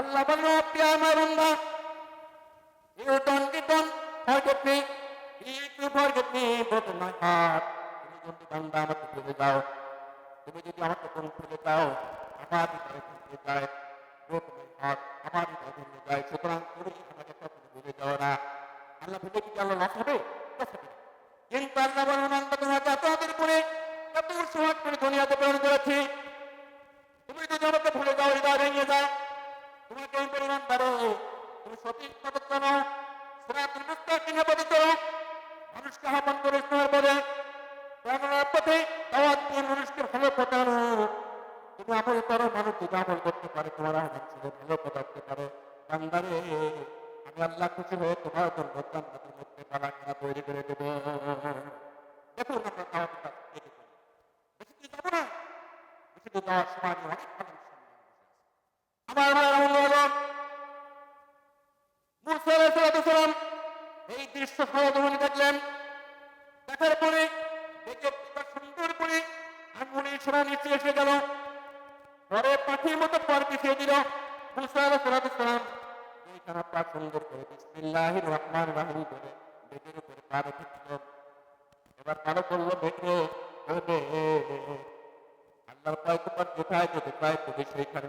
আল্লাহ বলল প্রিয় আমার বান্দা you don't you don't forget me you forget me broke my heart তুমি যদি বান্দা আমাকে ভুলে যাও তুমি যদি আমাকে কোন ভুলে যাও আমার হৃদয় ভেঙে যায় ব্রোক মাই হার্ট আমার হৃদয় ভেঙে যায় সুতরাং তুমি আমাকে কখনো ভুলে যাও না। আল্লাহ ভুলে কি আল্লাহ লস হবে। কিন্তু আল্লাহ বলেন, আমি তোমাকে এত আদর করে, এত উৎসাহ করে দুনিয়াতে প্রেরণ করেছি। তুমি যদি আমাকে তুমি সঠিক পথে চলো সিরাতুল মুস্তাকিমে চলো মানুষকে আহ্বান করে ইসলামের পথে প্রেরণার পথে দাওয়াত দিয়ে মানুষকে ভালো পথানো তুমি আমল করো মানুষ যদি আমল করতে পারে তোমার আহ্বান ছিল ভালো পদার্থে পারে বান্দারে আমি আল্লাহ খুশি হয়ে তোমার জন্য জান্নাতের মধ্যে বাগানটা তৈরি করে দেবো দেখুন আমরা দাওয়াত বেশি কি যাব না বেশি তো যাওয়ার সময় অনেক সামনে আমার হলো এই দৃশ্য সহজমনি দেখলেন। দেখার পরে সুন্দর করে আঙ্গুলি ছোড়া নিচে এসে গেল। পরে পাখির মতো পর পিছিয়ে দিল। মুসা আলাইহিস সালাম। দুইখানা পা সুন্দর করে বিসমিল্লাহির রহমান রাহিম করে বেগের এবার কারও করল বেগে আল্লাহর পয়গম্বর যেখায় যেতে চায় তুমি সেইখানে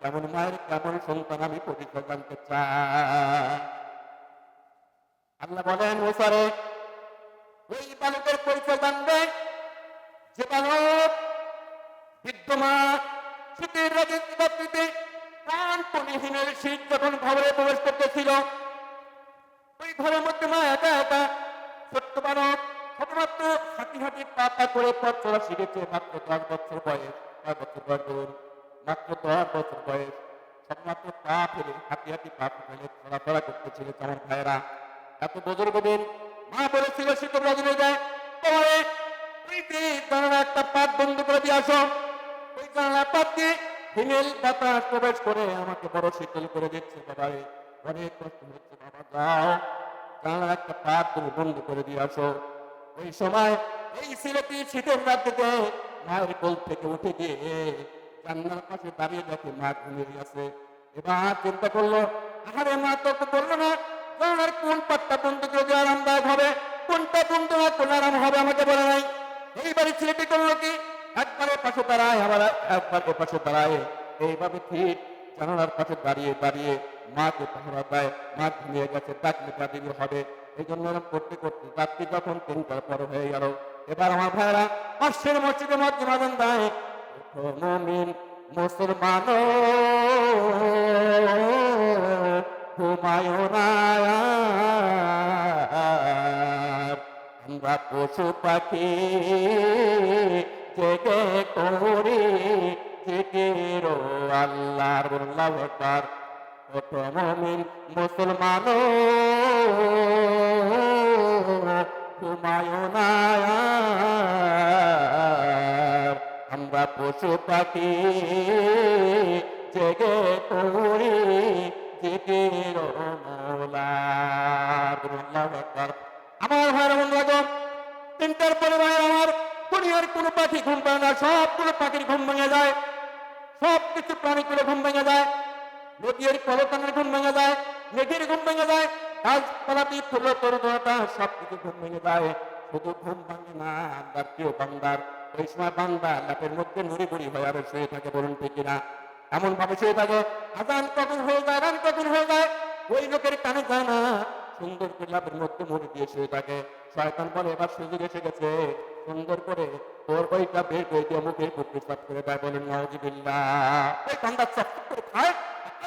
কেমন মায়ের, কেমন সন্তান আমি পরিচয় জানতে চাই। আল্লাহ বলেন ওসারে ওই বালকের পরিচয় জানবে যে বালক বিদ্যমা শীতের রাজনীতিতে প্রাণ পরিহীনের শীত যখন ঘরে প্রবেশ করতেছিল, ওই ঘরের মধ্যে মা একা একা ছোট্ট বালক শুধুমাত্র হাঁটি হাঁটি পাতা করে পথ চলা শিখেছে, মাত্র দশ বছর বয়স কয় বছর বয়স। মাত্র দশ বছর বয়স শুধুমাত্র পা ফেলে হাঁটি হাঁটি পা ফেলে চলাফেরা করতেছিল আমার ভাইয়েরা এত বুজুর্গদের মা বলেছিল শীতল রজনী যায় তোমারে ওই জানালা একটা পাত বন্ধ করে দিয়ে আসো ওই জানালা পাত দিয়ে হিমেল বাতাস প্রবেশ করে আমাকে বড় শীতল করে দিচ্ছে বাবারে অনেক কষ্ট হচ্ছে বাবা যাও জানালার একটা পাত তুমি বন্ধ করে দিয়ে আসো ওই সময় এই ছেলেটি শীতের রাত্রিতে মায়ের কোল থেকে উঠে গিয়ে জান্নার পাশে দাঁড়িয়ে দেখে, মা ঘুমিয়ে আছে এবার চিন্তা করল আরে মা, তো বলল না জানার কোন পাটটা বন্ধ করে আরামদায়ক হবে, কোনটা বন্ধ না কোন আরাম হবে আমাকে বলে নাই। এইবারে ছেলেটি করল কি, একবারে পাশে দাঁড়ায়, আবার একবার ও পাশে দাঁড়ায়। এইভাবে ঠিক জানালার পাশে দাঁড়িয়ে দাঁড়িয়ে মাকে পাহারা দেয়, মা ঘুমিয়ে গেছে ডাকলে দাঁড়িয়ে হবে। এই জন্য করতে করতে রাত্রি যখন তিনটার পর হয়ে গেল। এবার আমার ভাইরা পাশের মসজিদের মধ্যে মাজন দেয় মুমিন মুসলমান আমরা পশু পাখি জেগে করি জিকির আল্লাহর আল্লাহ আকবার কত মমিন মুসলমান ঘুমায় না। আমরা পশু পাখি জেগে করি জিকির আমার ভাইয়ের বন্ধু তিনটার পরে ভাই আমার, দুনিয়ার কোনো পাখি ঘুম পায় না সবগুলো পাখির ঘুম ভেঙে যায়। সব কিছু প্রাণী প্রাণীগুলো ঘুম ভেঙে যায়। নদীর কলকানের ঘুম ভেঙে যায়, মেঘের ঘুম ভেঙে যায় গাছপালাটি ফুলো তরুণতা সব কিছু ঘুম ভেঙে যায়। শুধু ঘুম ভাঙে না আল্লাহর প্রিয় বান্দার ওই সময় বান্দা লাভের মধ্যে নুড়ি বুড়ি হয়ে আরও শুয়ে থাকে বলুন ঠিক কিনা এমন ভাবে শুয়ে থাকে আজান কখন হয়ে যায় রান কখন হয়ে যায়, ওই লোকের কানে যায় না সুন্দর করে লাভের মধ্যে মুড়ি দিয়ে শুয়ে থাকে। শয়তান বলে, এবার সুযোগ এসে গেছে। সুন্দর করে তোর বইটা বের করে দিয়ে মুখে কুকুর সাপ করে দেয় বলেন নজিবিল্লা ওই কান্দা চপ করে খায়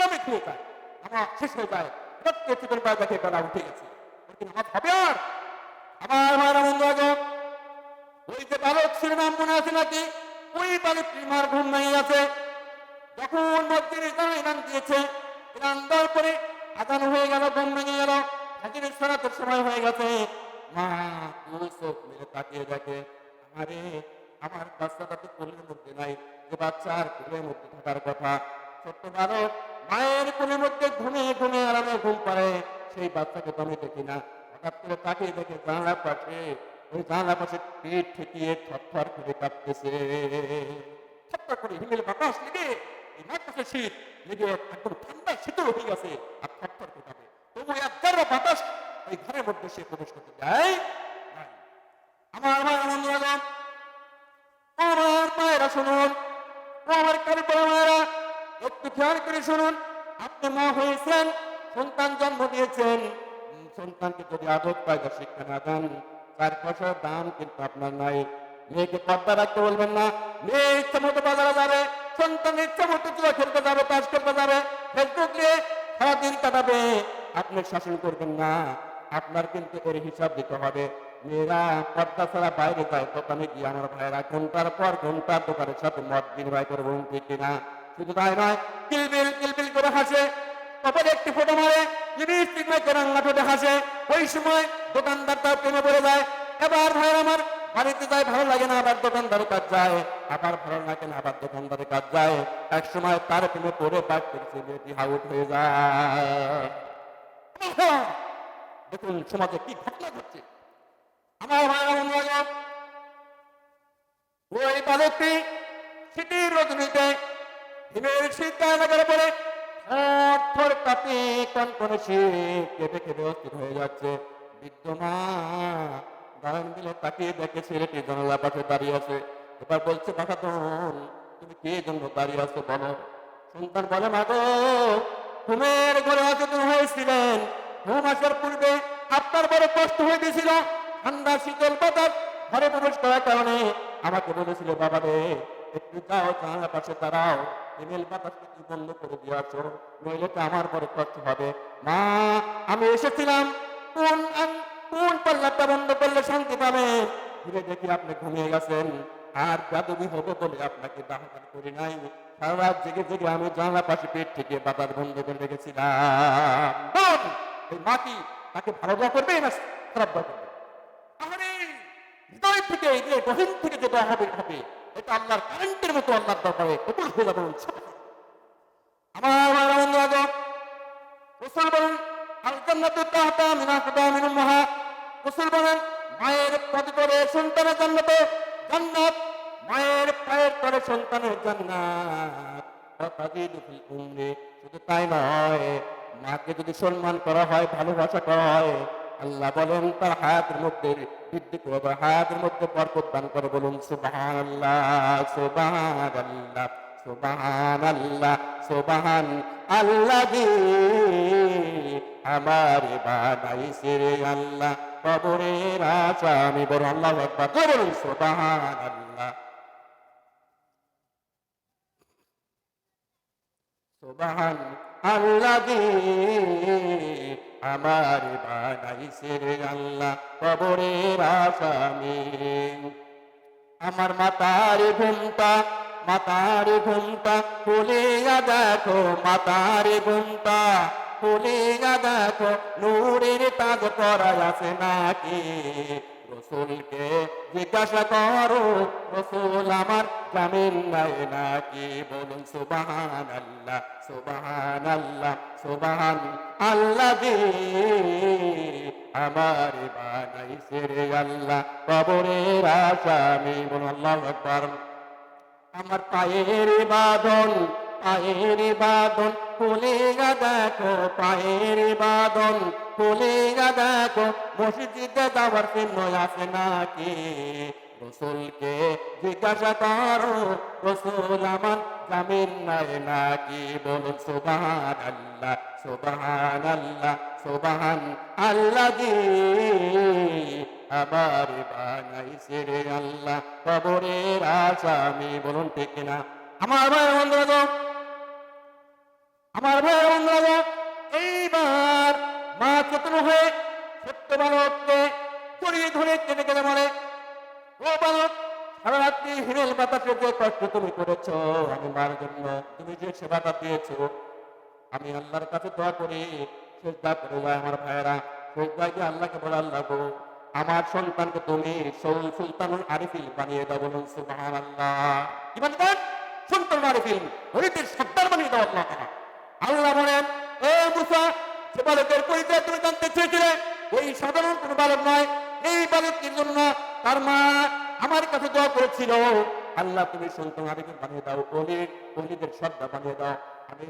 আমি খেয়ে যায়। আমার শেষ হয়ে যায়। প্রত্যেক চিকেন পায়ে দেখে গলা উঠে গেছে। ওর কি হবে আর। আমার মায়ের বন্ধু ওই যে বালক ছিল নাম মনে আছে নাকি? ওই বালকটির মার ঘুম ভেঙে গেছে। যখন মসজিদে তারা ইনাম দিয়েছে ইনাম দেওয়ার পরে আদান হয়ে গেল, ঘুম ভেঙে গেল। হাজিরের সরাতের সময় হয়ে গেছে। মা চোখ মিলে তাকিয়ে দেখে আরে আমার বাচ্চাটা তো কোলের মধ্যে নাই, যে বাচ্চার কোলের মধ্যে থাকার কথা। ছোট্ট বালক মায়ের কোলের মধ্যে ঘুমিয়ে ঘুমিয়ে আরামে ঘুম পারে সেই বাচ্চাকে তো আমি দেখি না। হঠাৎ করে তাকিয়ে দেখে জানলার পাশে জানলার পাশে পিঠ ঠেকিয়ে থরথর করে কাঁপতেছে থরথর করে হিমেল বাতাস লেগে এই মাথাতে শীত লেগে একদম ঠান্ডা শীতল হয়ে গেছে আর থরথর করে কাঁপে তবু বাতাস ওই ঘরের মধ্যে সে প্রবেশ করতে নাই। আমার আলম আমার আমার খেয়াল করে শুনুন মা হয়েছেন, সন্তান জন্ম দিয়েছেন সন্তানকে যদি আদর কায়দা শিক্ষা না দেন। চার পয়সার দাম কিন্তু আপনার নাই। মেয়েকে পর্দা রাখতে বলবেন না। মেয়ে ইচ্ছা মতো বাজারে যাবে, সন্তান ইচ্ছা মতো জুয়া খেলতে যাবে, তাস করতে যাবে, ফেসবুক নিয়ে সারাদিন কাটাবে। আপনি শাসন করবেন না। আপনার কিন্তু এর হিসাব দিতে হবে। মেয়েরা পর্দা ছাড়া বাইরে যায়, দোকানে গিয়ে আমার ভাইয়েরা ঘণ্টার পর ঘণ্টা দোকানের সাথে মদ বিনিময় করে বলুন ঠিক কিনা? শুধু তাই নয়, কিলবিল কিলবিল করে হাসে। কপালে একটি ফটো মারে মেখে রান্না ফেটে হাসে ওই সময় দোকানদার তার প্রেমে পড়ে যায়। এবার ভাইয়ের আমার বাড়িতে যায়, ভালো লাগে না আবার দোকানদারে কাজ যায়। আবার ভালো লাগে না আবার দোকানদারে কাজ যায়। এক সময় তার প্রেমে পড়ে বাদ করছে মেয়েটি আউট হয়ে যায়। দেখুন, সমাজে কি ঘটনা ঘটছে। আমার ভাইরা বন্ধুরা ওই বালকটি শীতের রজনীতে হিমের শীত পরে থর থর কাঁপে কনকনে শীত কেঁপে কেঁপে অস্থির হয়ে যাচ্ছে। দিলে দেখে ছেলেটি জানালা পাশে দাঁড়িয়ে আছে। এবার বলছে তুমি কে জন্য দাঁড়িয়ে আছো বলো? সন্তান বলে ঘরে অচেতন হয়েছিলেন। পূর্বে আপনার বড় কষ্ট ঠান্ডা শীতল বাতাস ঘরে প্রবেশ করার কারণে আমাকে বলেছিল, বাবা রে, একটু যাও জানালা পাশে দাঁড়াও। ইমেল বাতাসকে তুই বন্ধ করে দিয়ে আসো? নইলে তো আমার বড় কষ্ট হবে। মা, আমি এসেছিলাম। কোন কোন পাল্লাটা বন্ধ করলে শান্তি পাবেন ঘুরে দেখি আপনি ঘুমিয়ে গেছেন। আর যাদবি হবে বলে আপনাকে দাহন করি নাই। সারা জেগে জেগে আমি জানলা পাশে পেট থেকে বাতাস বন্ধ করে রেখেছিলাম। এই মাটি তাকে ভালো দোয়া করবে না খারাপ দোয়া করবে? আরে হৃদয় থেকে এই যে গহীন থেকে যেটা হবে হবে। এটা আল্লাহর কারেন্টের মতো আল্লাহর দরবারে কবুল হয়ে যাবে। আমার বন্ধু আদম রসুল বলেন আল জান্নাতু তাহতা মিনা কুদামিন উম্মাহা। রসুল বলেন, মায়ের পদে করে সন্তানের জান্নাত মায়ের পায়ের তলে সন্তানের জান্নাত। শুধু তাই নয়, মাকে যদি সম্মান করা হয়, ভালোবাসা করা হয় আল্লাহ বলেন তার হায়াতের মধ্যে বৃদ্ধি হায়াতের মধ্যে বরকত দান করে বলুন, সুবহানাল্লাহ সুবহানাল্লাহ সুবহান আল্লাহ সুবহান আল্লাহ আমার বানাইছে রে আল্লাহ। কবরের আসামি বড় আল্লাহ বলুন সুবহান আল্লাহ সুবহান আল্লাহ আমার বানাইছে সেরে আল্লাহ কবরের আসামি। আমার মাতার ঘুমটা মাতার ঘুমটা খুলে দেখো মাতার ঘুমটা খুলে দেখো নূরের তাজ করা আছে নাকি? রসুলকে জিজ্ঞাসা করো, রসুল আমার জামিন নাই নাকি? বলুন সুবাহান আল্লাহ সুবাহান আল্লাহ। সুবাহান আল্লাহ আমার বানাইছে রে আল্লাহ কবরের আসামি বলুন, আল্লাহ আকবার। আমার পায়ের বাদন পায়ের বাদন খুলে দেখো, পায়ের বাদন খুলে দেখো মসজিদে যাওয়ার চিহ্ন আছে নাকি? রসুলকে জিজ্ঞাসা করো, রসুল আমার জামিন নাই নাকি? বলুন সুবাহান আল্লাহ সুবাহান আল্লাহ সুবাহান আল্লাহ জি আবার বানাইছে রে আল্লাহ, কবরের আসামি। বলুন, ঠিক না আমার ভাই বন্ধুরা আমার ভাই বন্ধুরা মা চেতন হয়ে সত্য বালককে জড়িয়ে ধরে কেটে কেটে বলে ও বালক সারা রাত্রি বাতাসে যে কষ্ট তুমি করেছ, আমি মার জন্য তুমি যে সেবাটা আমি আল্লাহর কাছে দোয়া করি শেষদা করে যায় আমার ভাইয়েরা শেষদায় গিয়ে আল্লাহকে আল্লাহ আমার সন্তানকে তুমি আরিফিল বানিয়ে দাও বলুন সুবহান আল্লাহ কি আরিফিল হরিদের বানিয়ে দাও আল্লাহ আল্লাহ বলেন, এ মুসা যে বালকের পরিচয় তুমি জানতে চেয়েছিলে, ওই সাধারণ কোনো বালক নয়। এই বালকের জন্য তার মা আমার কাছে দোয়া করেছিল। আল্লাহ, তুমি সন্তান আরিফিল বানিয়ে দাও অলি অলিদের শ্রদ্ধা বানিয়ে দাও। আমি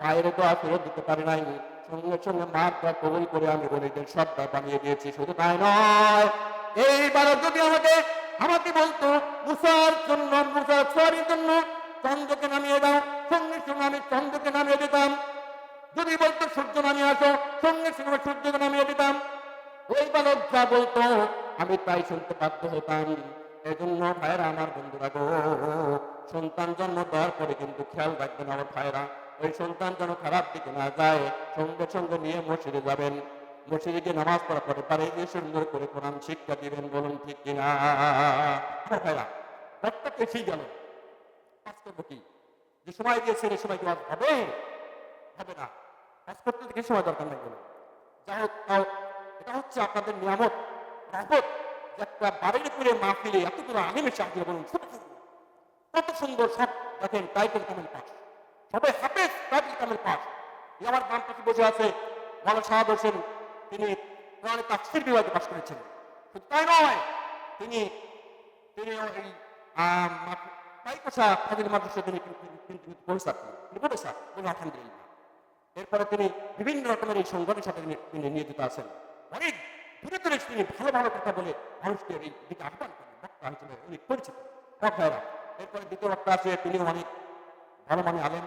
মায়ের দোয়া ফেরত দিতে পারি নাই। সঙ্গে সঙ্গে মার দোয়া কবুল করে আমি অলিদের শ্রদ্ধা বানিয়ে দিয়েছি। শুধু তাই নয়, এই বালক যদি আমাকে আমাকে বলতো, মুসার জন্য, মুসার সোয়ারির জন্য চন্দ্রকে নামিয়ে দাও, সঙ্গে সঙ্গে আমি চন্দ্রকে নামিয়ে দিতাম। যদি বলতো, সূর্য নামিয়ে আসো, সঙ্গে সঙ্গে সূর্যকে নামিয়ে দিতাম। ওই বালক যা বলতো, আমি তাই শুনতে বাধ্য হতাম। এজন্য ভাইরা আমার বন্ধুরা গো, সন্তান জন্ম দেওয়ার পরে কিন্তু খেয়াল রাখবেন আমার ভাইরা ওই সন্তান যেন খারাপ দিকে না যায়, সঙ্গে সঙ্গে নিয়ে মসজিদে যাবেন। মসজিদে গিয়ে নামাজ পড়া পড়ে পারে যে সুন্দর করে কোরআন শিক্ষা দিবেন, বলুন ঠিক কিনা? ভাইরা প্রত্যেক এসেই গেল। করব কি যে সময় দিয়েছে এই সময় কি আর হবে? হবে না কাজ করতে থেকে সময় দরকার নেই বলুন যা হোক তাও এটা হচ্ছে আপনাদের নিয়ামত রহমত যে একটা বাড়ির করে উপরে মাহফিলে এতগুলো আলিমের সাহায্যে বলুন কত সুন্দর সব দেখেন টাইটেল কামেল পাস সবাই হাফেজ টাইটেল কামেল এই আমার বাম পাশে বসে আছে মালা সাহাব হোসেন তিনি কোরআনে তাফসির বিভাগে পাশ করেছেন শুধু তাই নয় তিনি তিনি এই পাইকোষা ফাজিল মাদ্রাসা তিনি কিন্তু প্রফেসর তিনি প্রফেসর বলে আলহামদুলিল্লাহ এরপরে তিনি বিভিন্ন রকমের এই সংগঠনের সাথে তিনি- নিয়োজিত আছেন। অনেক দূরে দূরে তিনি ভালো ভালো কথা বলে মানুষকে এই দিকে আহ্বান করেন। বক্তা হিসেবে উনি পরিচিত। বক্তারা এরপরে দ্বিতীয় বক্তা আছে তিনি অনেক ভালো মানে আলেন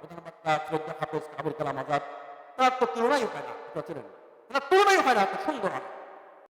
প্রধান বক্তা শ্রদ্ধা হাফেজ আবুল কালাম আজাদ। তার তো তুলনাই হয় না ছিলেন তার তুলনাই হয় না, এত সুন্দর আলেন